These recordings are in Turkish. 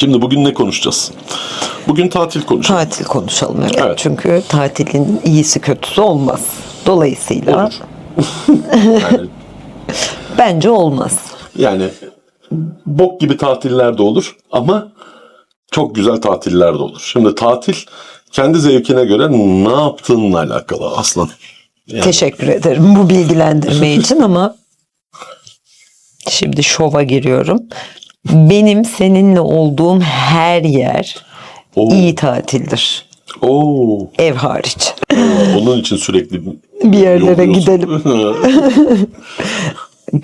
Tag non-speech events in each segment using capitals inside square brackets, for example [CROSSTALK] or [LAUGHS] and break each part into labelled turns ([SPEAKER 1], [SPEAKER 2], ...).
[SPEAKER 1] Şimdi bugün ne konuşacağız? Bugün tatil konuşalım.
[SPEAKER 2] Tatil konuşalım evet.
[SPEAKER 1] Evet.
[SPEAKER 2] Çünkü tatilin iyisi kötüsü olmaz. Dolayısıyla
[SPEAKER 1] Olur. yani, [LAUGHS]
[SPEAKER 2] bence olmaz.
[SPEAKER 1] yani bok gibi tatiller de olur ama çok güzel tatiller de olur. Şimdi tatil kendi zevkine göre ne yaptığınla alakalı aslan. Yani,
[SPEAKER 2] Teşekkür ederim bu bilgilendirme [LAUGHS] için ama şimdi şova giriyorum. Benim seninle olduğum her yer
[SPEAKER 1] Oo.
[SPEAKER 2] iyi tatildir.
[SPEAKER 1] Oo,
[SPEAKER 2] Ev hariç.
[SPEAKER 1] onun için sürekli
[SPEAKER 2] Bir yerlere
[SPEAKER 1] yolluyorsun.
[SPEAKER 2] gidelim. [LAUGHS]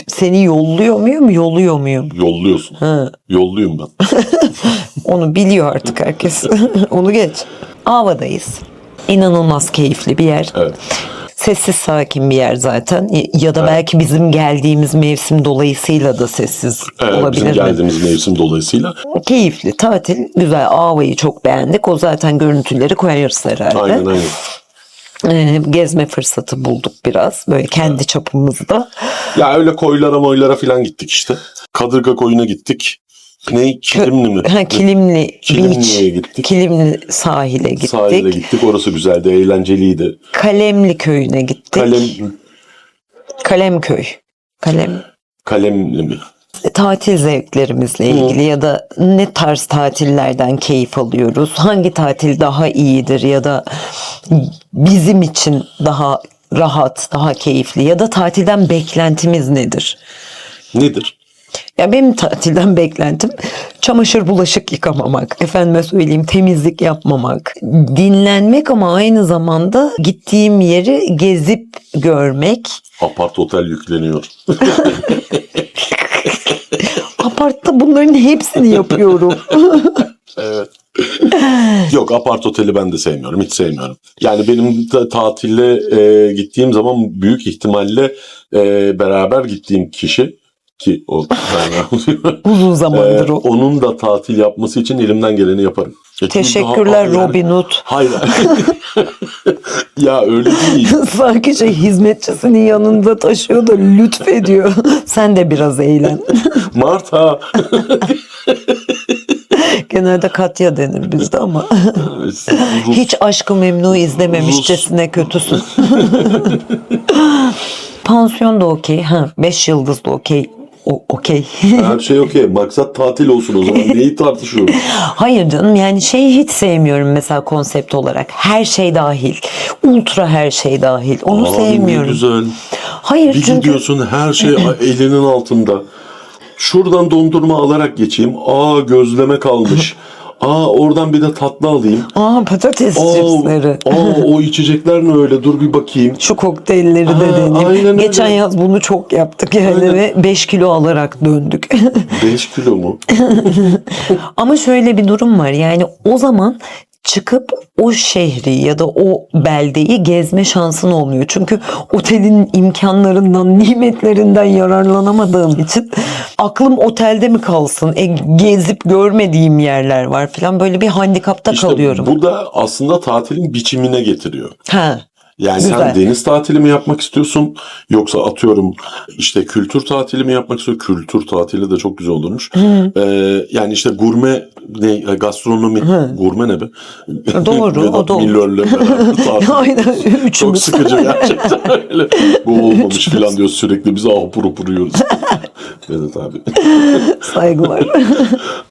[SPEAKER 2] Seni yolluyor muyum, yoluyor muyum?
[SPEAKER 1] Yolluyorsun. Yolluyum ben. [LAUGHS]
[SPEAKER 2] Onu biliyor artık herkes. [LAUGHS] Onu geç. Ava'dayız. İnanılmaz keyifli bir yer.
[SPEAKER 1] Evet.
[SPEAKER 2] Sessiz sakin bir yer zaten. Ya da belki bizim geldiğimiz mevsim dolayısıyla da sessiz
[SPEAKER 1] Evet,
[SPEAKER 2] olabilir
[SPEAKER 1] bizim
[SPEAKER 2] mi?
[SPEAKER 1] geldiğimiz mevsim dolayısıyla.
[SPEAKER 2] Keyifli, tatil, güzel. Ava'yı çok beğendik. O zaten görüntüleri koyarız herhalde.
[SPEAKER 1] Aynen aynen.
[SPEAKER 2] Ee, gezme fırsatı bulduk biraz. Böyle kendi çapımızda.
[SPEAKER 1] Ya öyle koylara moylara falan gittik işte. Kadırga koyuna gittik. Ne? Kilimli mi?
[SPEAKER 2] Ha, Kilimli
[SPEAKER 1] Kilimli'ye
[SPEAKER 2] Beach,
[SPEAKER 1] gittik.
[SPEAKER 2] Kilimli sahile gittik.
[SPEAKER 1] Sahile gittik. Orası güzeldi, eğlenceliydi.
[SPEAKER 2] Kalemli köyüne gittik.
[SPEAKER 1] Kalem
[SPEAKER 2] Kalemköy. Kalem
[SPEAKER 1] kalemli mi?
[SPEAKER 2] tatil zevklerimizle ilgili ya da ne tarz tatillerden keyif alıyoruz? Hangi tatil daha iyidir ya da bizim için daha rahat, daha keyifli ya da tatilden beklentimiz nedir?
[SPEAKER 1] Nedir?
[SPEAKER 2] Ya benim tatilden [LAUGHS] beklentim çamaşır bulaşık yıkamamak, efendime söyleyeyim temizlik yapmamak, dinlenmek ama aynı zamanda gittiğim yeri gezip görmek.
[SPEAKER 1] Apart otel yükleniyor. [LAUGHS]
[SPEAKER 2] Apartta bunların hepsini yapıyorum. [LAUGHS]
[SPEAKER 1] Evet. Yok apart oteli ben de sevmiyorum. Hiç sevmiyorum. Yani benim ta- tatille e, gittiğim zaman büyük ihtimalle e, beraber gittiğim kişi ki o [LAUGHS]
[SPEAKER 2] Uzun zamandır
[SPEAKER 1] e,
[SPEAKER 2] o.
[SPEAKER 1] onun da tatil yapması için elimden geleni yaparım. Çünkü
[SPEAKER 2] Teşekkürler
[SPEAKER 1] daha- yani-
[SPEAKER 2] Robin Hood.
[SPEAKER 1] Hayır. [LAUGHS] ya öyle değil. [LAUGHS]
[SPEAKER 2] Sanki şey hizmetçisinin yanında taşıyor da lütfediyor. Sen de biraz eğlen.
[SPEAKER 1] Marta.
[SPEAKER 2] Genelde Katya denir bizde ama. Hiç aşkı memnu izlememişçesine kötüsün. Pansiyon da okey. Ha, beş yıldız da okey. O, okey.
[SPEAKER 1] Her [LAUGHS] şey okey. Maksat tatil olsun o zaman. Neyi tartışıyoruz? [LAUGHS]
[SPEAKER 2] Hayır canım yani şeyi hiç sevmiyorum mesela konsept olarak. Her şey dahil. Ultra her şey dahil. Onu
[SPEAKER 1] Abi
[SPEAKER 2] sevmiyorum.
[SPEAKER 1] Ne güzel.
[SPEAKER 2] Hayır
[SPEAKER 1] Bir
[SPEAKER 2] çünkü
[SPEAKER 1] gidiyorsun her şey [LAUGHS] elinin altında. Şuradan dondurma alarak geçeyim. Aa gözleme kalmış. Aa oradan bir de tatlı alayım.
[SPEAKER 2] aa patates
[SPEAKER 1] Aa,
[SPEAKER 2] cipsleri.
[SPEAKER 1] aa o içecekler ne öyle? Dur bir bakayım.
[SPEAKER 2] Şu kokteylleri de
[SPEAKER 1] aynen
[SPEAKER 2] Geçen
[SPEAKER 1] öyle.
[SPEAKER 2] yaz bunu çok yaptık yani
[SPEAKER 1] Aynen.
[SPEAKER 2] ve 5 kilo alarak döndük.
[SPEAKER 1] 5 kilo mu? [LAUGHS]
[SPEAKER 2] Ama şöyle bir durum var yani o zaman çıkıp o şehri ya da o beldeyi gezme şansın olmuyor. Çünkü otelin imkanlarından, [LAUGHS] nimetlerinden yararlanamadığım için aklım otelde mi kalsın? E, gezip görmediğim yerler var falan böyle bir handikapta
[SPEAKER 1] İşte
[SPEAKER 2] kalıyorum.
[SPEAKER 1] bu da aslında tatilin biçimine getiriyor.
[SPEAKER 2] Ha.
[SPEAKER 1] Yani
[SPEAKER 2] Güzel.
[SPEAKER 1] sen deniz tatili mi yapmak istiyorsun yoksa atıyorum işte kültür tatili mi yapmak istiyorsun? Kültür tatili de çok güzel olurmuş. Ee, yani işte gurme ne gastronomi gurme ne be?
[SPEAKER 2] Doğru, [LAUGHS] o olur.
[SPEAKER 1] Milor'la beraber.
[SPEAKER 2] Aynen
[SPEAKER 1] Çok
[SPEAKER 2] üçümüz.
[SPEAKER 1] sıkıcı gerçekten [LAUGHS] öyle. Bu olmamış falan diyor sürekli biz ahupur upur yiyoruz. [LAUGHS] Vedat abi.
[SPEAKER 2] Saygılar.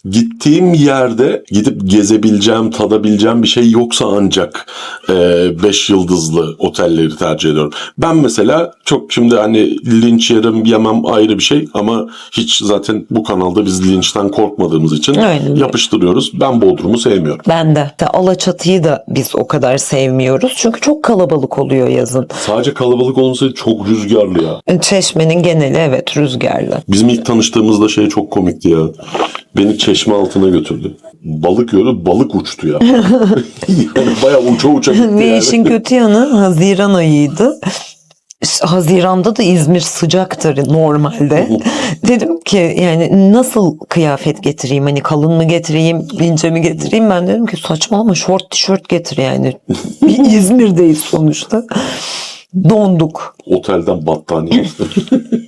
[SPEAKER 1] Gittiğim yerde gidip gezebileceğim, tadabileceğim bir şey yoksa ancak 5 yıldızlı otelleri tercih ediyorum. Ben mesela çok şimdi hani linç yerim yemem ayrı bir şey ama hiç zaten bu kanalda biz linçten korkmadığımız için
[SPEAKER 2] Aynen öyle.
[SPEAKER 1] Yapıştırıyoruz. Ben Bodrum'u sevmiyorum.
[SPEAKER 2] Ben de. Alaçatı'yı da biz o kadar sevmiyoruz. Çünkü çok kalabalık oluyor yazın.
[SPEAKER 1] Sadece kalabalık olmasaydı çok rüzgarlı ya.
[SPEAKER 2] Çeşmenin geneli evet rüzgarlı.
[SPEAKER 1] Bizim ilk tanıştığımızda şey çok komikti ya. Beni çeşme altına götürdü. Balık yiyordu, balık uçtu ya. [LAUGHS] [LAUGHS] yani bayağı uça uça gitti
[SPEAKER 2] Ve
[SPEAKER 1] yani.
[SPEAKER 2] işin kötü yanı Haziran ayıydı. Haziran'da da İzmir sıcaktır normalde. dedim ki yani nasıl kıyafet getireyim? Hani kalın mı getireyim, ince mi getireyim? Ben dedim ki saçmalama şort tişört getir yani. [LAUGHS] Bir İzmir'deyiz sonuçta. Donduk.
[SPEAKER 1] Otelden battaniye. [LAUGHS]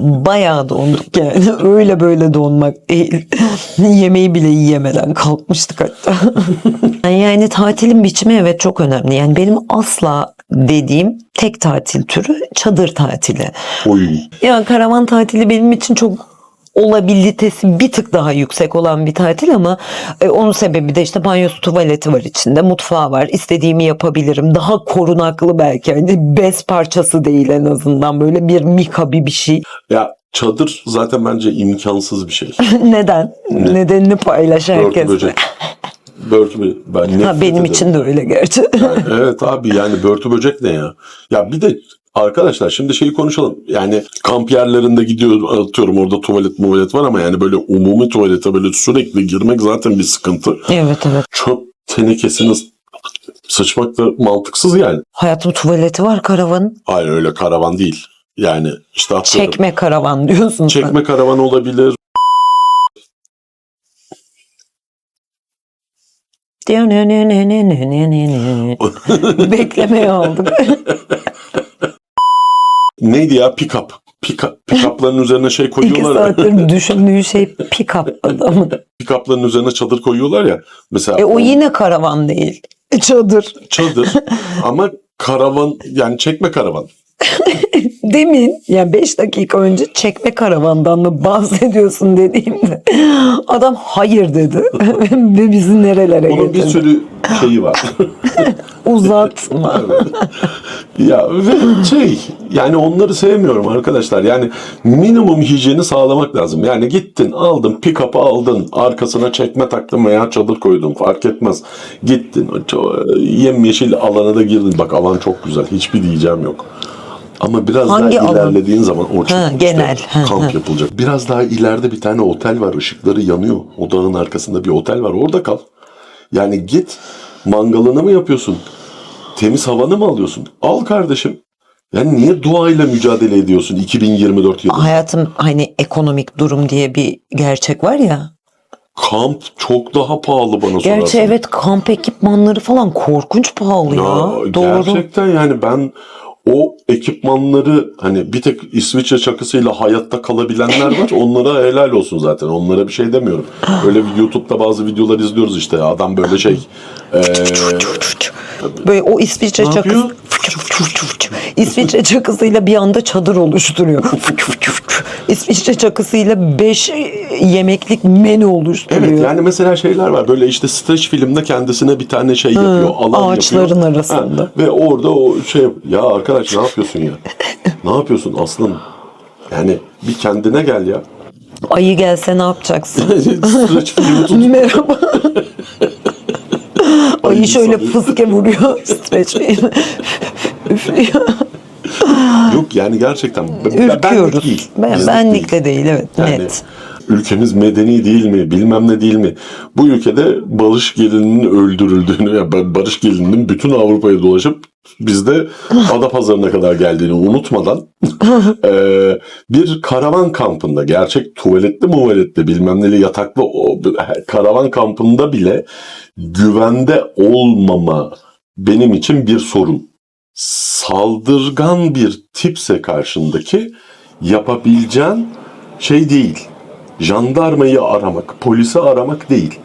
[SPEAKER 2] bayağı donduk yani. [LAUGHS] Öyle böyle donmak değil. [LAUGHS] Yemeği bile yiyemeden kalkmıştık hatta. [LAUGHS] yani tatilin biçimi evet çok önemli. Yani benim asla dediğim tek tatil türü çadır tatili.
[SPEAKER 1] Oy.
[SPEAKER 2] Ya karavan tatili benim için çok olabilitesi bir tık daha yüksek olan bir tatil ama e, onun sebebi de işte banyosu tuvaleti var içinde mutfağı var istediğimi yapabilirim daha korunaklı belki hani bez parçası değil en azından böyle bir mika bir şey
[SPEAKER 1] Ya çadır zaten bence imkansız bir şey. [LAUGHS]
[SPEAKER 2] neden nedenini paylaş herkesle
[SPEAKER 1] böcek. Börtü böcek. Ben
[SPEAKER 2] ha, benim
[SPEAKER 1] ederim.
[SPEAKER 2] için de öyle gerçi
[SPEAKER 1] Yani evet abi yani börtü böcek ne ya? Ya bir de arkadaşlar şimdi şeyi konuşalım. Yani kamp yerlerinde gidiyor atıyorum orada tuvalet muvalet var ama yani böyle umumi tuvalete böyle sürekli girmek zaten bir sıkıntı.
[SPEAKER 2] evet evet
[SPEAKER 1] Çöp tenekesini sıçmak da mantıksız yani.
[SPEAKER 2] hayatım tuvaleti var karavanın
[SPEAKER 1] Hayır öyle karavan değil. Yani işte atıyorum.
[SPEAKER 2] çekme karavan diyorsun sen.
[SPEAKER 1] Çekme karavan olabilir. [LAUGHS]
[SPEAKER 2] Beklemeye aldık. [LAUGHS]
[SPEAKER 1] Neydi ya pick-up. Pick-up. Pick-up'ların [LAUGHS] üzerine şey
[SPEAKER 2] İki
[SPEAKER 1] koyuyorlar ya.
[SPEAKER 2] saattir düşündüğü şey pick-up adamın.
[SPEAKER 1] Pick-up'ların üzerine çadır koyuyorlar ya. Mesela
[SPEAKER 2] E o yine karavan değil. E, Çadır.
[SPEAKER 1] çadır [LAUGHS] ama karavan yani çekme karavan. [LAUGHS]
[SPEAKER 2] Demin yani 5 dakika önce çekme karavandan mı bahsediyorsun dediğimde adam hayır dedi ve bizi nerelere
[SPEAKER 1] Onun bir
[SPEAKER 2] getirdi.
[SPEAKER 1] sürü şeyi var. [LAUGHS]
[SPEAKER 2] Uzatma. [LAUGHS]
[SPEAKER 1] ya ve şey yani onları sevmiyorum arkadaşlar. Yani minimum hijyeni sağlamak lazım. Yani gittin aldın pick-up'ı aldın arkasına çekme taktın veya çadır koydun fark etmez. Gittin yemyeşil alana da girdin. Bak alan çok güzel hiçbir diyeceğim yok. Ama biraz
[SPEAKER 2] Hangi
[SPEAKER 1] daha
[SPEAKER 2] alan?
[SPEAKER 1] ilerlediğin zaman o
[SPEAKER 2] Ha,
[SPEAKER 1] işte
[SPEAKER 2] genel. Ha,
[SPEAKER 1] kamp
[SPEAKER 2] ha.
[SPEAKER 1] yapılacak. Biraz daha ileride bir tane otel var. ışıkları yanıyor. O dağın arkasında bir otel var. Orada kal. Yani git mangalını mı yapıyorsun? Temiz havanı mı alıyorsun? Al kardeşim. Yani niye doğayla mücadele ediyorsun 2024 yılında?
[SPEAKER 2] Hayatım hani ekonomik durum diye bir gerçek var ya.
[SPEAKER 1] Kamp çok daha pahalı bana
[SPEAKER 2] Gerçi
[SPEAKER 1] sorarsan.
[SPEAKER 2] evet kamp ekipmanları falan korkunç pahalı ya.
[SPEAKER 1] Ya,
[SPEAKER 2] Doğru.
[SPEAKER 1] Gerçekten yani ben o ekipmanları hani bir tek İsviçre çakısıyla hayatta kalabilenler var. [LAUGHS] Onlara helal olsun zaten. Onlara bir şey demiyorum. Öyle bir YouTube'da bazı videolar izliyoruz işte. Adam böyle şey eee,
[SPEAKER 2] Böyle o İsviçre çakısı. İsviçre çakısıyla bir anda çadır oluşturuyor. İsviçre çakısıyla 5 yemeklik menü oluşturuyor.
[SPEAKER 1] Evet yani mesela şeyler var böyle işte streç filmde kendisine bir tane şey yapıyor alan
[SPEAKER 2] ağaçların
[SPEAKER 1] yapıyor.
[SPEAKER 2] arasında.
[SPEAKER 1] Ha, ve orada o şey ya arkadaş ne yapıyorsun ya? ne yapıyorsun aslanım? Yani bir kendine gel ya.
[SPEAKER 2] Ayı gelse ne yapacaksın?
[SPEAKER 1] streç filmi tut.
[SPEAKER 2] Merhaba. Ayı şöyle
[SPEAKER 1] sanıyor.
[SPEAKER 2] fıske vuruyor. Streç üflüyor.
[SPEAKER 1] Yok yani gerçekten ben- benlik
[SPEAKER 2] Ürküyoruz.
[SPEAKER 1] değil.
[SPEAKER 2] Ben, benlikle değil evet
[SPEAKER 1] Yani
[SPEAKER 2] net.
[SPEAKER 1] Ülkemiz medeni değil mi bilmem ne değil mi? Bu ülkede Barış Gelin'in öldürüldüğünü ya Barış Gelin'in bütün Avrupa'ya dolaşıp bizde [LAUGHS] Adapazarı'na kadar geldiğini unutmadan eee, [LAUGHS] bir karavan kampında gerçek tuvaletli muvaletli bilmem neli yataklı o, karavan kampında bile güvende olmama benim için bir sorun. Saldırgan bir tipse karşındaki yapabileceğin şey değil. Jandarmayı aramak, polisi aramak değil.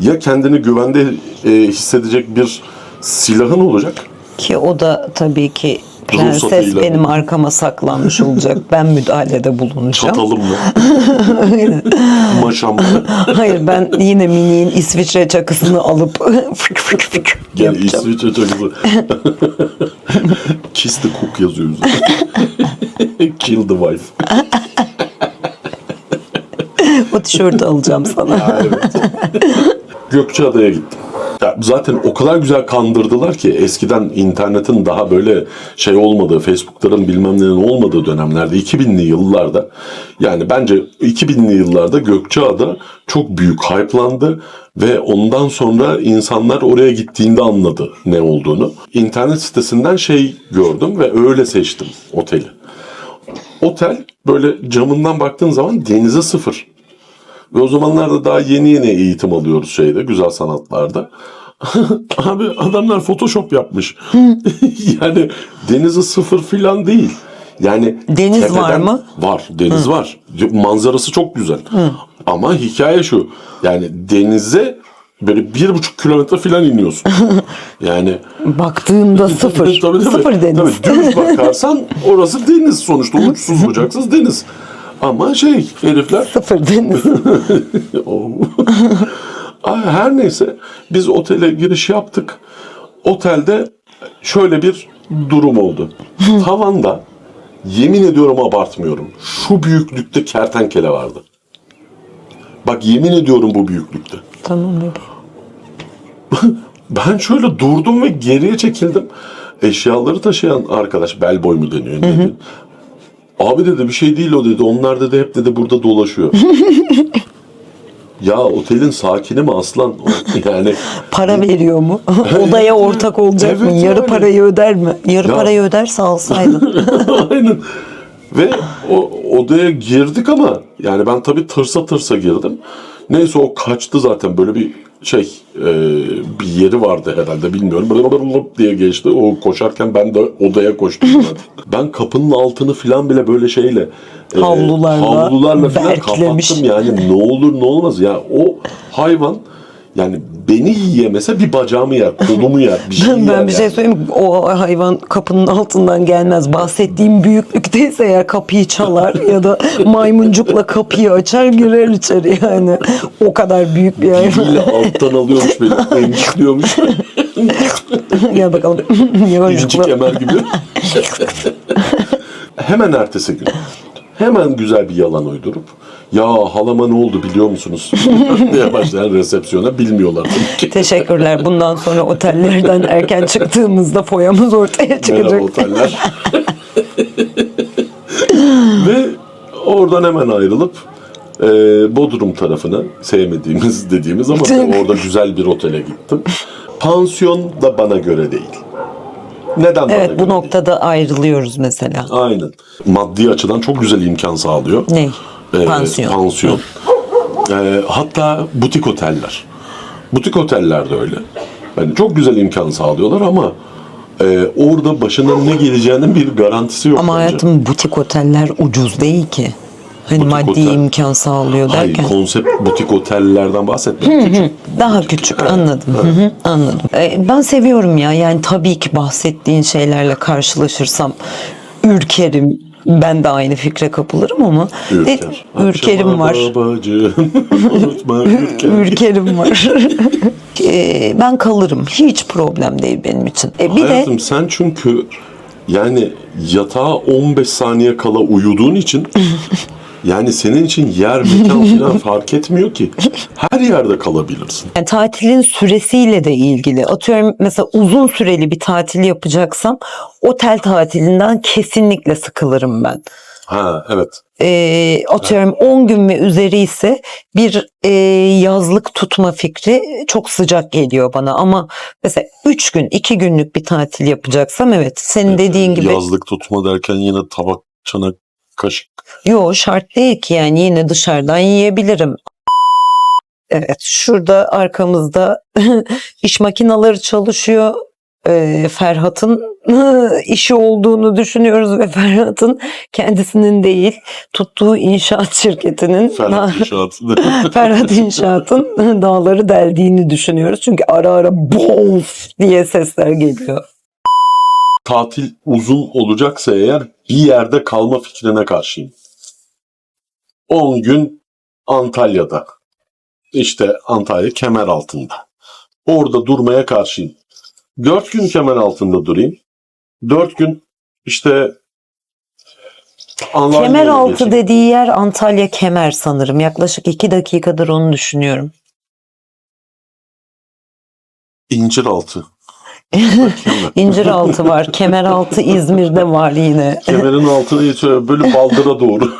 [SPEAKER 1] Ya kendini güvende e, hissedecek bir silahın olacak.
[SPEAKER 2] Ki o da tabii ki prenses benim arkama saklanmış olacak. Ben müdahalede bulunacağım.
[SPEAKER 1] Çatalım mı? [LAUGHS] Maşam mı?
[SPEAKER 2] Hayır ben yine miniğin İsviçre çakısını alıp [LAUGHS]
[SPEAKER 1] Gel
[SPEAKER 2] yapacağım.
[SPEAKER 1] İsviçre çakısı. [LAUGHS] Kiss the cook yazıyor üzerine. Kill the wife.
[SPEAKER 2] O tişörtü alacağım sana.
[SPEAKER 1] Gökçeada'ya gittim. Ya zaten o kadar güzel kandırdılar ki eskiden internetin daha böyle şey olmadığı, Facebook'ların bilmem nenin olmadığı dönemlerde 2000'li yıllarda yani bence 2000'li yıllarda Gökçeada çok büyük hype'landı ve ondan sonra insanlar oraya gittiğinde anladı ne olduğunu. İnternet sitesinden şey gördüm ve öyle seçtim oteli. Otel böyle camından baktığın zaman denize sıfır. Ve o zamanlarda daha yeni yeni eğitim alıyoruz şeyde, güzel sanatlarda. [LAUGHS] Abi adamlar Photoshop yapmış. [LAUGHS] yani denizi sıfır filan değil. Yani
[SPEAKER 2] Deniz var mı?
[SPEAKER 1] Var. Deniz var. Manzarası çok güzel. Ama hikaye şu. Yani denize böyle bir buçuk kilometre falan iniyorsun. [LAUGHS] yani
[SPEAKER 2] Baktığımda sıfır.
[SPEAKER 1] Tabii, tabii.
[SPEAKER 2] Sıfır deniz.
[SPEAKER 1] Tabii, düz bakarsan orası deniz sonuçta. Uçsuz bucaksız deniz. Ama şey herifler
[SPEAKER 2] Sıfır deniz. [LAUGHS]
[SPEAKER 1] Her neyse biz otele giriş yaptık. Otelde şöyle bir durum oldu. [LAUGHS] Tavanda yemin ediyorum abartmıyorum. Şu büyüklükte kertenkele vardı. Bak yemin ediyorum bu büyüklükte.
[SPEAKER 2] tamam. [LAUGHS]
[SPEAKER 1] Ben şöyle durdum ve geriye çekildim. Eşyaları taşıyan arkadaş bel boy mu deniyor? ne deniyor? Abi dedi bir şey değil o dedi. Onlar dedi hep dedi burada dolaşıyor. [LAUGHS] ya otelin sakini mi aslan? [LAUGHS] Yani
[SPEAKER 2] Para veriyor mu? [LAUGHS] Odaya ortak olacak mı?
[SPEAKER 1] Evet
[SPEAKER 2] Yarı
[SPEAKER 1] yani.
[SPEAKER 2] parayı öder mi? Yarı
[SPEAKER 1] Ya.
[SPEAKER 2] parayı öderse alsaydın.
[SPEAKER 1] Aynen. Ve o odaya girdik ama yani ben tabii tırsa tırsa girdim. Neyse o kaçtı zaten böyle bir şey e, bir yeri vardı herhalde bilmiyorum. Böyle böyle diye geçti. O koşarken ben de odaya koştum zaten. [LAUGHS] ben kapının altını filan bile böyle şeyle e,
[SPEAKER 2] Havlularla
[SPEAKER 1] havlularla filan kapattım yani ne olur ne olmaz ya o hayvan yani beni yiyemese bir bacağımı yer, kolumu yer, bir şey yer.
[SPEAKER 2] ben bir şey
[SPEAKER 1] yani.
[SPEAKER 2] söyleyeyim mi? O hayvan kapının altından gelmez. Bahsettiğim büyüklükteyse eğer kapıyı çalar ya da [LAUGHS] maymuncukla kapıyı açar girer içeri yani. O kadar büyük bir hayvan.
[SPEAKER 1] Diliyle alttan alıyormuş beni, emcikliyormuş. [LAUGHS]
[SPEAKER 2] Gel bakalım. [LAUGHS]
[SPEAKER 1] İnci kemer gibi. Hemen ertesi gün. Hemen güzel bir yalan uydurup ya halama ne oldu biliyor musunuz? [LAUGHS] diye başlayan resepsiyona bilmiyorlar tabii ki.
[SPEAKER 2] Teşekkürler. Bundan sonra otellerden erken çıktığımızda foyamız ortaya
[SPEAKER 1] Merhaba
[SPEAKER 2] çıkacak.
[SPEAKER 1] oteller. [LAUGHS] Ve oradan hemen ayrılıp e, Bodrum tarafına sevmediğimiz dediğimiz ama [LAUGHS] orada güzel bir otele gittim. Pansiyon da bana göre değil. Neden bana
[SPEAKER 2] Evet
[SPEAKER 1] göre
[SPEAKER 2] bu
[SPEAKER 1] değil?
[SPEAKER 2] noktada ayrılıyoruz mesela.
[SPEAKER 1] Aynen. Maddi açıdan çok güzel imkan sağlıyor.
[SPEAKER 2] Ne?
[SPEAKER 1] Ee,
[SPEAKER 2] Pansiyon.
[SPEAKER 1] Pansiyon. Ee, hatta butik oteller. Butik oteller de öyle. Yani çok güzel imkan sağlıyorlar ama e, orada başına ne geleceğinin bir garantisi yok
[SPEAKER 2] Ama
[SPEAKER 1] bence.
[SPEAKER 2] hayatım butik oteller ucuz değil ki. Hani
[SPEAKER 1] Butik
[SPEAKER 2] maddi
[SPEAKER 1] otel.
[SPEAKER 2] imkan sağlıyor
[SPEAKER 1] Hayır,
[SPEAKER 2] derken.
[SPEAKER 1] konsept butik otellerden bahsetmiyorum. Küçük.
[SPEAKER 2] Daha küçük anladım. Hı hı, anladım. Ee, ben seviyorum ya. Yani tabii ki bahsettiğin şeylerle karşılaşırsam ürkerim. Ben de aynı fikre kapılırım ama
[SPEAKER 1] Ürker.
[SPEAKER 2] de- ürkerim var.
[SPEAKER 1] Bacım, [LAUGHS] unutma ürker.
[SPEAKER 2] Ürkerim var. Ee, [LAUGHS] ben kalırım. Hiç problem değil benim için. E, bir de
[SPEAKER 1] Hayatım sen çünkü yani yatağa 15 saniye kala uyuduğun için [LAUGHS] yani senin için yer mekan [LAUGHS] falan fark etmiyor ki. Her yerde kalabilirsin.
[SPEAKER 2] Yani tatilin süresiyle de ilgili. Atıyorum mesela uzun süreli bir tatil yapacaksam otel tatilinden kesinlikle sıkılırım ben.
[SPEAKER 1] Ha evet.
[SPEAKER 2] Ee, atıyorum 10 gün ve üzeri ise bir e, yazlık tutma fikri çok sıcak geliyor bana ama mesela 3 gün 2 günlük bir tatil yapacaksam evet senin dediğin gibi
[SPEAKER 1] Yazlık tutma derken yine tabak, çanak, kaşık.
[SPEAKER 2] Yo şart değil ki yani yine dışarıdan yiyebilirim. Evet şurada arkamızda [LAUGHS] iş makineleri çalışıyor. Ee, Ferhat'ın [LAUGHS] işi olduğunu düşünüyoruz ve Ferhat'ın kendisinin değil tuttuğu inşaat şirketinin
[SPEAKER 1] Ferhat inşaatı. [LAUGHS]
[SPEAKER 2] Ferhat İnşaat'ın dağları deldiğini düşünüyoruz. Çünkü ara ara bof diye sesler geliyor.
[SPEAKER 1] Tatil uzun olacaksa eğer bir yerde kalma fikrine karşıyım. 10 gün Antalya'da. İşte Antalya kemer altında. Orada durmaya karşıyım. 4 gün kemer altında durayım. 4 gün işte Alanya'ya
[SPEAKER 2] Kemeraltı
[SPEAKER 1] geçeyim.
[SPEAKER 2] dediği yer Antalya Kemer sanırım. Yaklaşık iki dakikadır onu düşünüyorum.
[SPEAKER 1] İnciraltı.
[SPEAKER 2] İnciraltı var. Kemeraltı İzmir'de var yine.
[SPEAKER 1] Kemerin geçiyor böyle baldıra doğru.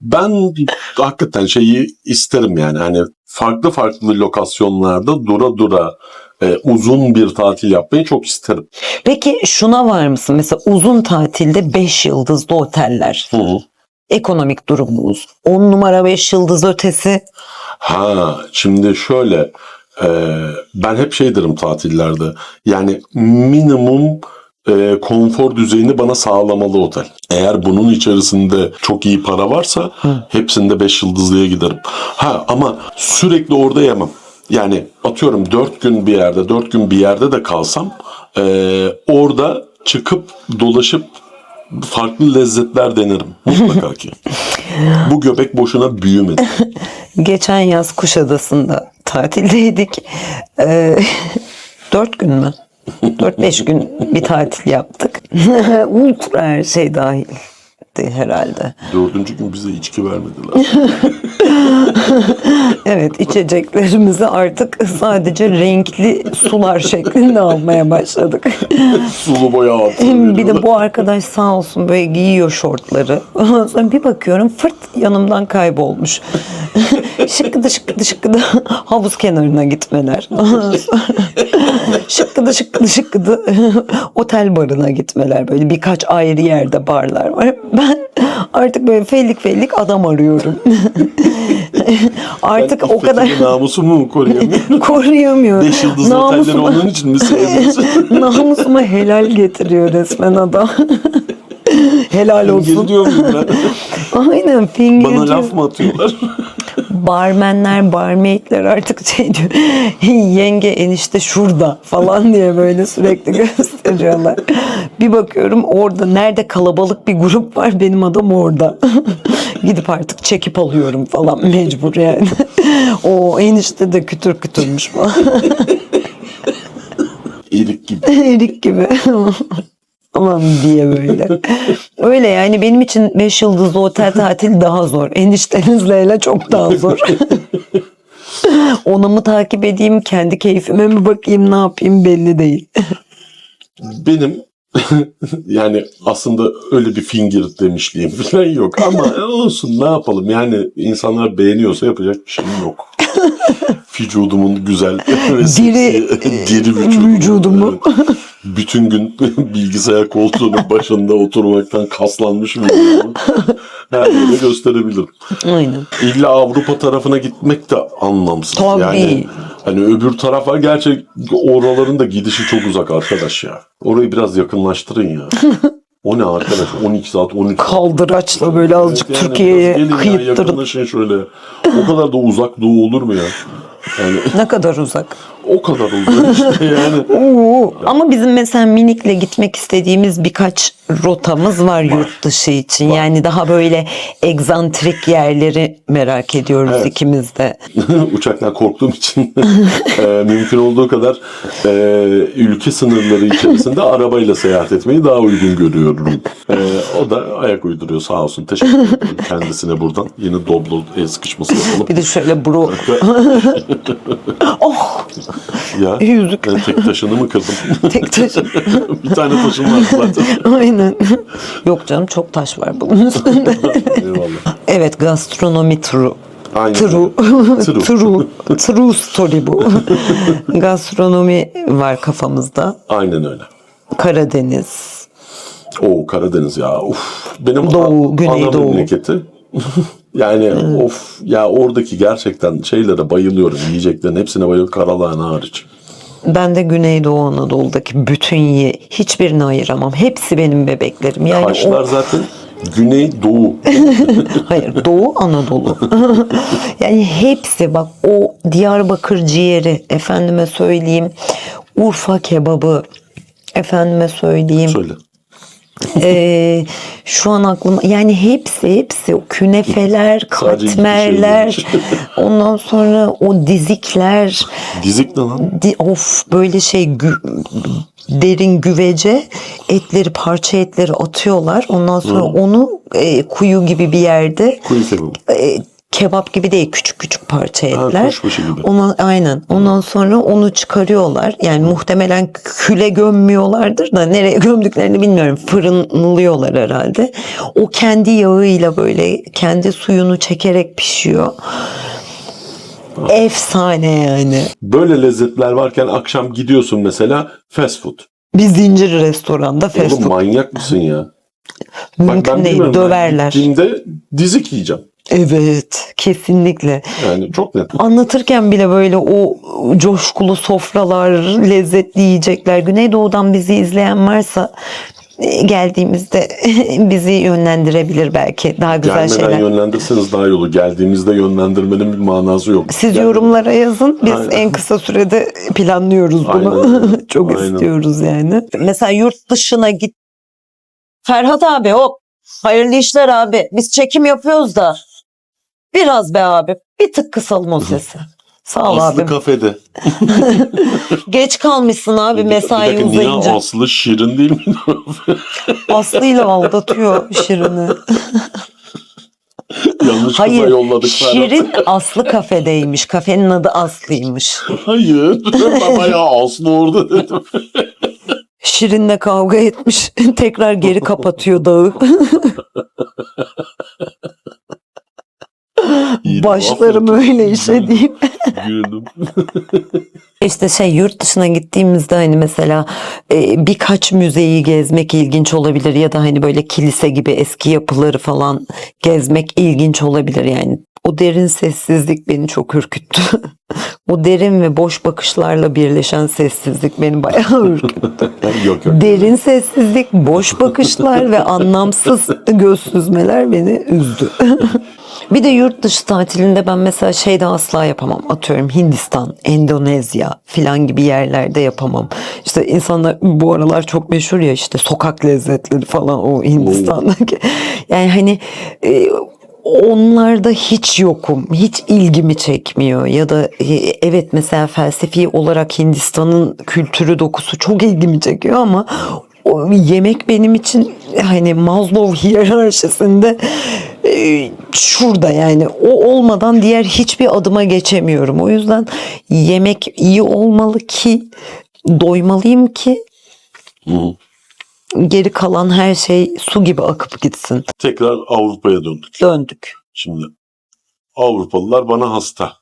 [SPEAKER 1] ben hakikaten şeyi isterim yani hani farklı farklı lokasyonlarda dura dura e, uzun bir tatil yapmayı çok isterim.
[SPEAKER 2] Peki şuna var mısın? Mesela uzun tatilde 5 yıldızlı oteller.
[SPEAKER 1] Hı hı.
[SPEAKER 2] Ekonomik durumumuz. 10 numara 5 yıldız ötesi.
[SPEAKER 1] Ha şimdi şöyle ben hep şey derim tatillerde yani minimum e, konfor düzeyini bana sağlamalı otel. Eğer bunun içerisinde çok iyi para varsa hepsinde 5 yıldızlıya giderim. Ha ama sürekli orada yemem. Yani atıyorum 4 gün bir yerde 4 gün bir yerde de kalsam e, orada çıkıp dolaşıp farklı lezzetler denerim. Mutlaka ki. [LAUGHS] Bu göbek boşuna büyümedi.
[SPEAKER 2] Geçen yaz Kuşadası'nda tatildeydik. Ee, [LAUGHS] dört gün mü? Dört beş gün bir tatil yaptık. [LAUGHS] Ultra her şey dahildi herhalde.
[SPEAKER 1] Dördüncü gün bize içki vermediler. [LAUGHS] [LAUGHS]
[SPEAKER 2] Evet içeceklerimizi artık sadece renkli sular şeklinde almaya başladık. [LAUGHS]
[SPEAKER 1] Sulu boya altı.
[SPEAKER 2] bir de bu arkadaş sağ olsun böyle giyiyor şortları. Ondan sonra bir bakıyorum fırt yanımdan kaybolmuş. şıkkıdı şıkkıdı şıkkıdı havuz kenarına gitmeler. Şıkkıdı şıkkıdı şıkkıdı otel barına gitmeler. Böyle birkaç ayrı yerde barlar var. Ben [LAUGHS] artık böyle fellik fellik adam arıyorum. [LAUGHS] artık o kadar
[SPEAKER 1] Namusumu mu koruyamıyorum? [LAUGHS]
[SPEAKER 2] koruyamıyorum.
[SPEAKER 1] Beş yıldızlı otelleri
[SPEAKER 2] Namusuma-
[SPEAKER 1] onun için mi seviyorsun?
[SPEAKER 2] Namusuma helal getiriyor resmen adam. helal olsun.
[SPEAKER 1] Geliyor muyum ben?
[SPEAKER 2] Aynen finger
[SPEAKER 1] Bana
[SPEAKER 2] diyor.
[SPEAKER 1] laf mı atıyorlar?
[SPEAKER 2] Barmenler, barmaidler artık şey diyor. Yenge enişte şurada falan diye böyle sürekli [LAUGHS] gösteriyorlar. Bir bakıyorum orada nerede kalabalık bir grup var benim adam orada. [LAUGHS] Gidip artık çekip alıyorum falan mecbur yani. o enişte de kütür kütürmüş falan. [LAUGHS]
[SPEAKER 1] İlik gibi.
[SPEAKER 2] Erik gibi. Aman diye böyle. Öyle yani benim için 5 yıldızlı otel tatil daha zor. Eniştenizle hele çok daha zor. [LAUGHS] Ona mı takip edeyim, kendi keyfime mi bakayım, ne yapayım belli değil.
[SPEAKER 1] Benim [LAUGHS] yani aslında öyle bir finger demişliğim falan yok ama olsun ne yapalım yani insanlar beğeniyorsa yapacak bir şeyim yok. [LAUGHS] Vücudumun güzel [LAUGHS] ve
[SPEAKER 2] Diri- [LAUGHS]
[SPEAKER 1] diri vücudumu.
[SPEAKER 2] vücudumu.
[SPEAKER 1] evet. Bütün gün bilgisayar koltuğunun başında oturmaktan kaslanmış vücudumu her yere gösterebilirim.
[SPEAKER 2] Aynen.
[SPEAKER 1] İlla Avrupa tarafına gitmek de anlamsız.
[SPEAKER 2] Tabii.
[SPEAKER 1] Yani hani öbür taraf var. Gerçi oraların da gidişi çok uzak arkadaş ya. Orayı biraz yakınlaştırın ya. O ne arkadaş? [LAUGHS] 12 saat 13 saat.
[SPEAKER 2] Kaldıraçla böyle azıcık
[SPEAKER 1] yani
[SPEAKER 2] Türkiye'ye
[SPEAKER 1] biraz gelin ya, yakınlaşın şöyle. O kadar da uzak doğu olur mu ya? Yani
[SPEAKER 2] Ne kadar uzak.
[SPEAKER 1] O kadar uzak [LAUGHS] işte yani.
[SPEAKER 2] Oo. Ama bizim mesela minikle gitmek istediğimiz birkaç rotamız var, yurt dışı için. Yani daha böyle egzantrik yerleri merak ediyoruz
[SPEAKER 1] Evet.
[SPEAKER 2] ikimiz de. [LAUGHS]
[SPEAKER 1] Uçaktan korktuğum için [LAUGHS] e, mümkün olduğu kadar e, ülke sınırları içerisinde arabayla seyahat etmeyi daha uygun görüyorum. E, o da ayak uyduruyor sağ olsun. Teşekkür ederim kendisine buradan. Yine doblo el sıkışması yapalım.
[SPEAKER 2] Bir de şöyle bro. oh [LAUGHS]
[SPEAKER 1] ya
[SPEAKER 2] yüzük.
[SPEAKER 1] ben tek taşını mı kırdım? [LAUGHS]
[SPEAKER 2] tek taş. [LAUGHS]
[SPEAKER 1] bir tane taşım var zaten.
[SPEAKER 2] Aynen. Yok canım çok taş var bunun üstünde.
[SPEAKER 1] Eyvallah.
[SPEAKER 2] evet gastronomi turu.
[SPEAKER 1] Aynen
[SPEAKER 2] True.
[SPEAKER 1] True.
[SPEAKER 2] True. True story bu. gastronomi var kafamızda.
[SPEAKER 1] Aynen öyle.
[SPEAKER 2] Karadeniz.
[SPEAKER 1] O Karadeniz ya. Uf. Benim
[SPEAKER 2] Doğu, Güneydoğu.
[SPEAKER 1] memleketi. Yani of ya oradaki gerçekten şeylere bayılıyorum. Yiyeceklerin hepsine bayılıyorum. Karalahana hariç.
[SPEAKER 2] Ben de Güneydoğu Anadolu'daki bütün ye hiçbirini ayıramam. Hepsi benim bebeklerim. Yani
[SPEAKER 1] Kaşlar
[SPEAKER 2] o,
[SPEAKER 1] zaten Güney Doğu. [LAUGHS]
[SPEAKER 2] hayır Doğu Anadolu. [LAUGHS] yani hepsi bak o Diyarbakır ciğeri efendime söyleyeyim. Urfa kebabı efendime söyleyeyim.
[SPEAKER 1] Söyle.
[SPEAKER 2] Ee, şu an aklıma yani hepsi hepsi o künefeler, katmerler, [LAUGHS] ondan sonra o dizikler,
[SPEAKER 1] Dizik ne lan?
[SPEAKER 2] Di- of böyle şey gü- derin güvece etleri parça etleri atıyorlar. Ondan sonra onu e, kuyu gibi bir yerde
[SPEAKER 1] Kuyu kebabı.
[SPEAKER 2] e, kebap gibi değil küçük küçük parça
[SPEAKER 1] Ha,
[SPEAKER 2] etler.
[SPEAKER 1] kuşbaşı gibi.
[SPEAKER 2] Ona, aynen. Ondan sonra onu çıkarıyorlar. Yani muhtemelen küle gömmüyorlardır da nereye gömdüklerini bilmiyorum. Fırınlıyorlar herhalde. O kendi yağıyla böyle kendi suyunu çekerek pişiyor. Efsane yani.
[SPEAKER 1] Böyle lezzetler varken akşam gidiyorsun mesela fast food.
[SPEAKER 2] Bir zincir restoranda fast
[SPEAKER 1] Oğlum
[SPEAKER 2] food.
[SPEAKER 1] manyak mısın ya?
[SPEAKER 2] Mümkün değil.
[SPEAKER 1] bilmiyorum, ben
[SPEAKER 2] Döverler.
[SPEAKER 1] Gittiğimde dizik yiyeceğim.
[SPEAKER 2] Evet, kesinlikle.
[SPEAKER 1] Yani çok net.
[SPEAKER 2] Anlatırken bile böyle o coşkulu sofralar, lezzetli yiyecekler. Güneydoğu'dan bizi izleyen varsa e, geldiğimizde [LAUGHS] bizi yönlendirebilir belki daha güzel
[SPEAKER 1] Gelmeden
[SPEAKER 2] şeyler.
[SPEAKER 1] yönlendirseniz daha iyi olur. Geldiğimizde yönlendirmenin bir manası yok.
[SPEAKER 2] Siz
[SPEAKER 1] Gel-
[SPEAKER 2] yorumlara yazın. Biz
[SPEAKER 1] Aynen.
[SPEAKER 2] en kısa sürede planlıyoruz bunu.
[SPEAKER 1] Aynen. [LAUGHS]
[SPEAKER 2] Çok
[SPEAKER 1] Aynen.
[SPEAKER 2] istiyoruz yani. Mesela yurt dışına git. Ferhat abi hop. Hayırlı işler abi. Biz çekim yapıyoruz da. Biraz be abi. Bir tık kısalım o sesi. Sağ ol
[SPEAKER 1] Aslı
[SPEAKER 2] abi.
[SPEAKER 1] kafede. [LAUGHS]
[SPEAKER 2] Geç kalmışsın abi
[SPEAKER 1] Bir
[SPEAKER 2] mesai
[SPEAKER 1] dakika, niye
[SPEAKER 2] uzayınca.
[SPEAKER 1] Aslı Şirin değil mi? [LAUGHS]
[SPEAKER 2] Aslı'yla aldatıyor Şirin'i.
[SPEAKER 1] Yanlış kıza
[SPEAKER 2] Hayır
[SPEAKER 1] yolladık.
[SPEAKER 2] Şirin Aslı kafedeymiş. Kafenin adı Aslı'ymış.
[SPEAKER 1] Hayır. Baba ya Aslı orada dedim.
[SPEAKER 2] Şirin'le kavga etmiş. [LAUGHS] Tekrar geri kapatıyor dağı.
[SPEAKER 1] İyi,
[SPEAKER 2] Başlarım öyle işe diyeyim.
[SPEAKER 1] Güldüm. [LAUGHS]
[SPEAKER 2] İşte şey yurt dışına gittiğimizde hani mesela e, birkaç müzeyi gezmek ilginç olabilir ya da hani böyle kilise gibi eski yapıları falan gezmek ilginç olabilir yani. O derin sessizlik beni çok ürküttü. [LAUGHS] o derin ve boş bakışlarla birleşen sessizlik beni bayağı ürküttü. [LAUGHS]
[SPEAKER 1] yok yok.
[SPEAKER 2] Derin sessizlik, boş bakışlar ve anlamsız göz süzmeler beni üzdü. Bir de yurt dışı tatilinde ben mesela şeyde asla yapamam. Atıyorum Hindistan, Endonezya filan gibi yerlerde yapamam. İşte insanlar bu aralar çok meşhur ya işte sokak lezzetleri falan o Hindistan'daki. Yani hani e, onlarda hiç yokum. Hiç ilgimi çekmiyor. Ya da e, evet mesela felsefi olarak Hindistan'ın kültürü dokusu çok ilgimi çekiyor ama o yemek benim için hani Maslow hiyerarşisinde e, şurada yani o olmadan diğer hiçbir adıma geçemiyorum. O yüzden yemek iyi olmalı ki doymalıyım ki
[SPEAKER 1] Hı hı.
[SPEAKER 2] geri kalan her şey su gibi akıp gitsin.
[SPEAKER 1] Tekrar Avrupa'ya döndük.
[SPEAKER 2] Döndük.
[SPEAKER 1] Şimdi Avrupalılar bana hasta.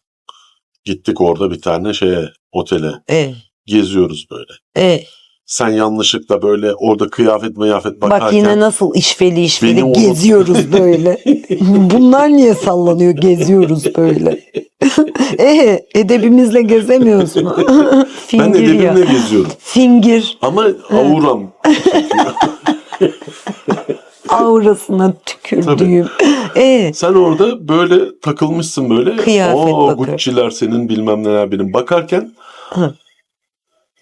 [SPEAKER 1] Gittik orada bir tane şeye otele.
[SPEAKER 2] E,
[SPEAKER 1] Geziyoruz böyle.
[SPEAKER 2] e.
[SPEAKER 1] Sen yanlışlıkla böyle orada kıyafet mıyafet
[SPEAKER 2] Bak
[SPEAKER 1] bakarken
[SPEAKER 2] yine nasıl işveli işveli
[SPEAKER 1] unut-
[SPEAKER 2] geziyoruz böyle. [LAUGHS] Bunlar niye sallanıyor geziyoruz böyle. [LAUGHS] e edebimizle gezemiyoruz mu? [LAUGHS]
[SPEAKER 1] ben
[SPEAKER 2] Fingir ya.
[SPEAKER 1] edebimle geziyorum.
[SPEAKER 2] Fingir
[SPEAKER 1] Ama auram
[SPEAKER 2] aurasına tükürdüğüm. E
[SPEAKER 1] Sen orada böyle takılmışsın böyle.
[SPEAKER 2] Kıyafet
[SPEAKER 1] Oo. Gucci'ler senin bilmem neler benim. Bakarken
[SPEAKER 2] Hı.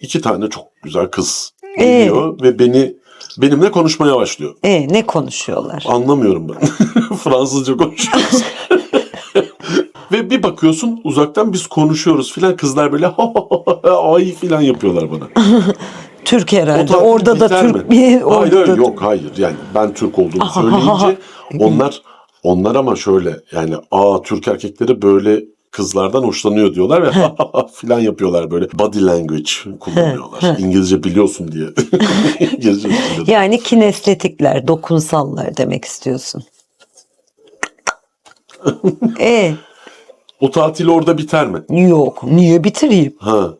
[SPEAKER 1] İki tane çok güzel kız
[SPEAKER 2] Ee?
[SPEAKER 1] geliyor ve beni benimle konuşmaya başlıyor.
[SPEAKER 2] e ne konuşuyorlar?
[SPEAKER 1] Anlamıyorum ben. [LAUGHS] Fransızca konuşuyoruz. [LAUGHS] ve bir bakıyorsun uzaktan biz konuşuyoruz filan kızlar böyle ay filan yapıyorlar bana. [LAUGHS]
[SPEAKER 2] Türk herhalde. Orada da Türk
[SPEAKER 1] mi?
[SPEAKER 2] bir
[SPEAKER 1] Hayır
[SPEAKER 2] orada
[SPEAKER 1] hayır
[SPEAKER 2] da-
[SPEAKER 1] yok hayır yani ben Türk olduğumu söyleyince onlar onlar ama şöyle yani aa Türk erkekleri böyle kızlardan hoşlanıyor diyorlar ve [LAUGHS] filan yapıyorlar böyle body language kullanıyorlar. İngilizce biliyorsun diye. [LAUGHS] İngilizce.
[SPEAKER 2] Yani kinestetikler, dokunsallar demek istiyorsun. [LAUGHS] e
[SPEAKER 1] O tatil orada biter mi?
[SPEAKER 2] yok. Niye bitireyim?
[SPEAKER 1] Ha.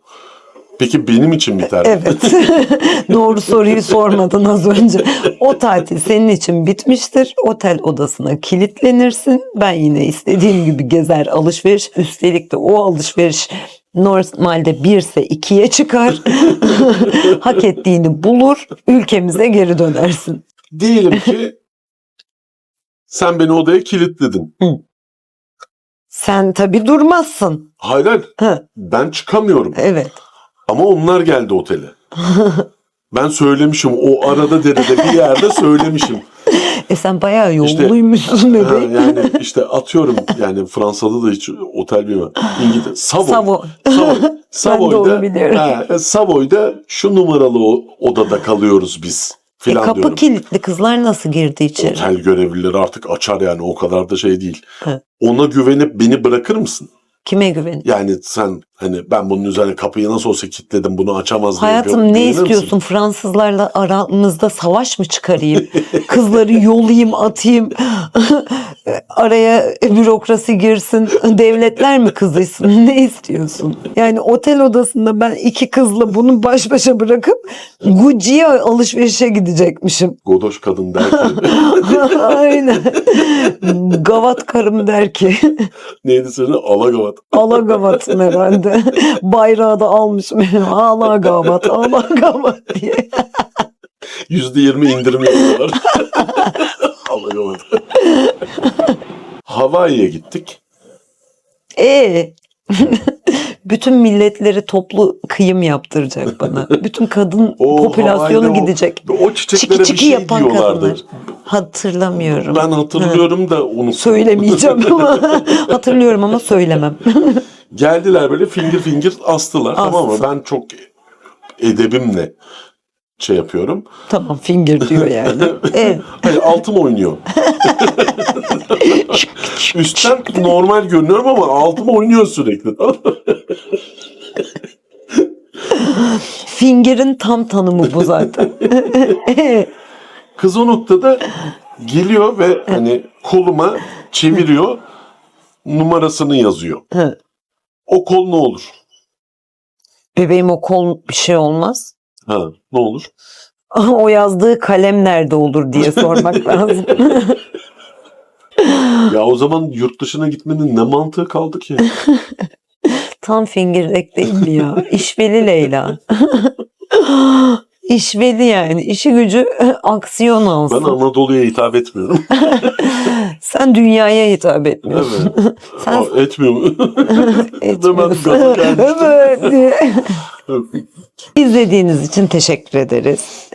[SPEAKER 1] Peki benim için biter mi?
[SPEAKER 2] Evet. [LAUGHS] Doğru soruyu sormadın az önce. O tatil senin için bitmiştir. Otel odasına kilitlenirsin. Ben yine istediğim gibi gezer alışveriş. Üstelik de o alışveriş normalde 1 ise 2'ye çıkar. [LAUGHS] Hak ettiğini bulur. Ülkemize geri dönersin.
[SPEAKER 1] Diyelim ki sen beni odaya kilitledin.
[SPEAKER 2] Sen tabii durmazsın.
[SPEAKER 1] Hayır hayır
[SPEAKER 2] Hı,
[SPEAKER 1] ben çıkamıyorum.
[SPEAKER 2] evet.
[SPEAKER 1] Ama onlar geldi otele. Ben söylemişim o arada derede bir yerde söylemişim.
[SPEAKER 2] E sen bayağı
[SPEAKER 1] İşte-
[SPEAKER 2] yolluymuşsun
[SPEAKER 1] Ha,
[SPEAKER 2] bebeğim.
[SPEAKER 1] yani işte atıyorum yani Fransa'da da hiç otel bilmem. İngiltere. Savoy.
[SPEAKER 2] Savo.
[SPEAKER 1] Savoy. [LAUGHS]
[SPEAKER 2] Ben de
[SPEAKER 1] Savoy'da,
[SPEAKER 2] onu biliyorum.
[SPEAKER 1] he, Savoy'da şu numaralı odada kalıyoruz biz
[SPEAKER 2] E
[SPEAKER 1] filan
[SPEAKER 2] kapı
[SPEAKER 1] diyorum.
[SPEAKER 2] kilitli kızlar nasıl girdi içeri?
[SPEAKER 1] Otel görevlileri artık açar yani o kadar da şey değil. Ona güvenip beni bırakır mısın?
[SPEAKER 2] Kime güven?
[SPEAKER 1] Yani sen hani ben bunun üzerine kapıyı nasıl olsa kilitledim bunu açamaz diye
[SPEAKER 2] Hayatım
[SPEAKER 1] gö-
[SPEAKER 2] ne
[SPEAKER 1] güvenir misin?
[SPEAKER 2] istiyorsun? Fransızlarla aramızda savaş mı çıkarayım? Kızları [LAUGHS] yolayım, atayım. Araya bürokrasi girsin, devletler mi kızışsın, ne istiyorsun? Yani otel odasında ben iki kızla bunu baş başa bırakıp Gucci'ye alışverişe gidecekmişim.
[SPEAKER 1] Godoş kadın der ki [LAUGHS]
[SPEAKER 2] Aynen. Gavat karım der ki
[SPEAKER 1] neydi senin? Alagavat.
[SPEAKER 2] Alagavat'ım herhalde. Bayrağı da almışım. Alagavat, Alagavat diye.
[SPEAKER 1] Yüzde yirmi indirim yapıyorlar. [LAUGHS] Alagavat. Hawaii'ye gittik.
[SPEAKER 2] E [LAUGHS] bütün milletleri toplu kıyım yaptıracak bana. [LAUGHS] Bütün kadın
[SPEAKER 1] O
[SPEAKER 2] popülasyonu
[SPEAKER 1] Hawaii'de o-
[SPEAKER 2] gidecek.
[SPEAKER 1] O çiçeklere
[SPEAKER 2] Çiki
[SPEAKER 1] bir
[SPEAKER 2] çiki
[SPEAKER 1] şey
[SPEAKER 2] yapan
[SPEAKER 1] diyorlardı.
[SPEAKER 2] kadınlar. Hatırlamıyorum.
[SPEAKER 1] Ben hatırlıyorum da onu
[SPEAKER 2] Söylemeyeceğim [LAUGHS] ama hatırlıyorum ama söylemem.
[SPEAKER 1] Geldiler böyle fingir fingir astılar tamam mı? Ben çok edebimle şey yapıyorum.
[SPEAKER 2] tamam finger diyor yani. [LAUGHS] Evet.
[SPEAKER 1] Hayır altım oynuyor. [LAUGHS] Üstten normal görünüyorum ama altım oynuyor sürekli.
[SPEAKER 2] Finger'in tam tanımı bu zaten. [LAUGHS]
[SPEAKER 1] Kız o noktada geliyor ve hani koluma çeviriyor numarasını yazıyor. O kol ne olur?
[SPEAKER 2] Bebeğim o kol bir şey olmaz.
[SPEAKER 1] Ha, ne olur? [LAUGHS]
[SPEAKER 2] o yazdığı kalem nerede olur diye sormak [LAUGHS] lazım.
[SPEAKER 1] Ya o zaman yurt dışına gitmenin ne mantığı kaldı ki? [LAUGHS]
[SPEAKER 2] Tam fingerlek değil mi ya? İşveli Leyla. İşveli yani. İşi gücü aksiyon
[SPEAKER 1] Ben
[SPEAKER 2] alsın.
[SPEAKER 1] Anadolu'ya hitap etmiyorum.
[SPEAKER 2] Sen dünyaya hitap etmiyorsun.
[SPEAKER 1] Evet.
[SPEAKER 2] Sen
[SPEAKER 1] Aa, etmiyor mu? Hemen
[SPEAKER 2] etmiyorsun.
[SPEAKER 1] gaza gelmiştim.
[SPEAKER 2] evet. İzlediğiniz için teşekkür ederiz.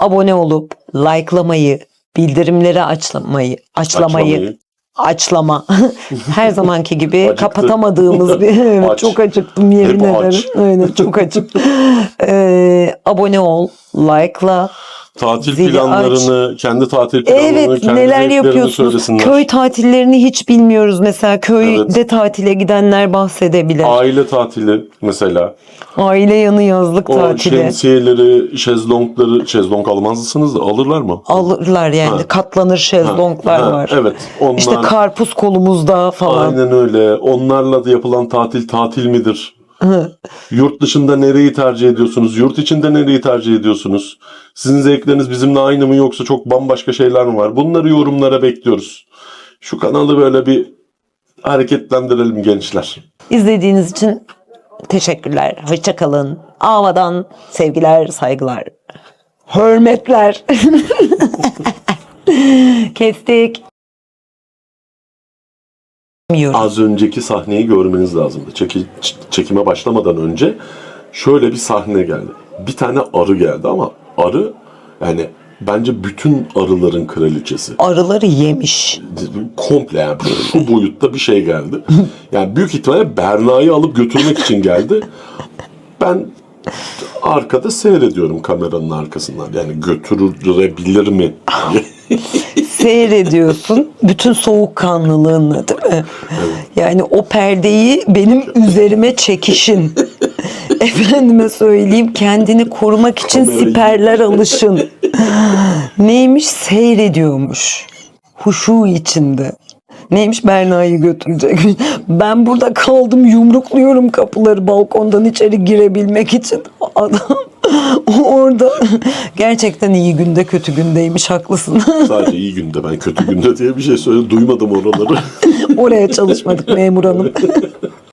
[SPEAKER 2] Abone olup likelamayı, bildirimleri açlamayı, açlamayı,
[SPEAKER 1] Açlamayı.
[SPEAKER 2] açlama. [LAUGHS] Her zamanki gibi
[SPEAKER 1] Acıktı.
[SPEAKER 2] kapatamadığımız bir [LAUGHS]
[SPEAKER 1] Aç.
[SPEAKER 2] çok acıktım yemin
[SPEAKER 1] Hep
[SPEAKER 2] ederim.
[SPEAKER 1] aç.
[SPEAKER 2] Aynen çok acıktım. [LAUGHS] Ee, abone ol, like'la.
[SPEAKER 1] Tatil
[SPEAKER 2] Zili
[SPEAKER 1] planlarını, kendi tatil planlarını,
[SPEAKER 2] Evet
[SPEAKER 1] kendi
[SPEAKER 2] neler yapıyorsunuz?
[SPEAKER 1] söylesinler.
[SPEAKER 2] Köy tatillerini hiç bilmiyoruz mesela. Köyde tatile gidenler bahsedebilir.
[SPEAKER 1] Aile tatili mesela.
[SPEAKER 2] Aile yanı yazlık
[SPEAKER 1] O
[SPEAKER 2] tatili.
[SPEAKER 1] şemsiyeleri, şezlongları, şezlong almazsınız da alırlar mı?
[SPEAKER 2] Alırlar yani
[SPEAKER 1] Ha.
[SPEAKER 2] katlanır şezlonglar
[SPEAKER 1] Ha,
[SPEAKER 2] var.
[SPEAKER 1] Evet. Onlar,
[SPEAKER 2] İşte karpuz kolumuzda falan.
[SPEAKER 1] Aynen öyle. Onlarla da yapılan tatil tatil midir? Yurt dışında nereyi tercih ediyorsunuz? Yurt içinde nereyi tercih ediyorsunuz? Sizin zevkleriniz bizimle aynı mı yoksa çok bambaşka şeyler mi var? Bunları yorumlara bekliyoruz. Şu kanalı böyle bir hareketlendirelim gençler.
[SPEAKER 2] İzlediğiniz için teşekkürler. Hoşçakalın. Avadan sevgiler, saygılar. Hürmetler. [LAUGHS] Kestik. Bilmiyorum.
[SPEAKER 1] Az önceki sahneyi görmeniz lazımdı. Çeki, çekime başlamadan önce şöyle bir sahne geldi. Bir tane arı geldi ama arı yani bence bütün arıların kraliçesi.
[SPEAKER 2] Arıları yemiş.
[SPEAKER 1] komple yani şu boyutta bir şey geldi. Yani büyük ihtimalle Berna'yı alıp götürmek için geldi. Ben arkada seyrediyorum kameranın arkasından. Yani götürülebilir mi? [LAUGHS]
[SPEAKER 2] Seyrediyorsun bütün soğukkanlılığınla değil mi? Yani o perdeyi benim üzerime çekişin. [LAUGHS] Efendime söyleyeyim kendini korumak için siperler alışın. [LAUGHS] Neymiş seyrediyormuş. Huşu içinde. Neymiş Berna'yı götürecekmiş. Ben burada kaldım yumrukluyorum kapıları balkondan içeri girebilmek için. Adam [LAUGHS] orada gerçekten iyi günde kötü gündeymiş haklısın. [LAUGHS]
[SPEAKER 1] Sadece iyi günde ben kötü günde diye bir şey söyledim. Duymadım oraları.
[SPEAKER 2] Oraya çalışmadık memur hanım. [LAUGHS]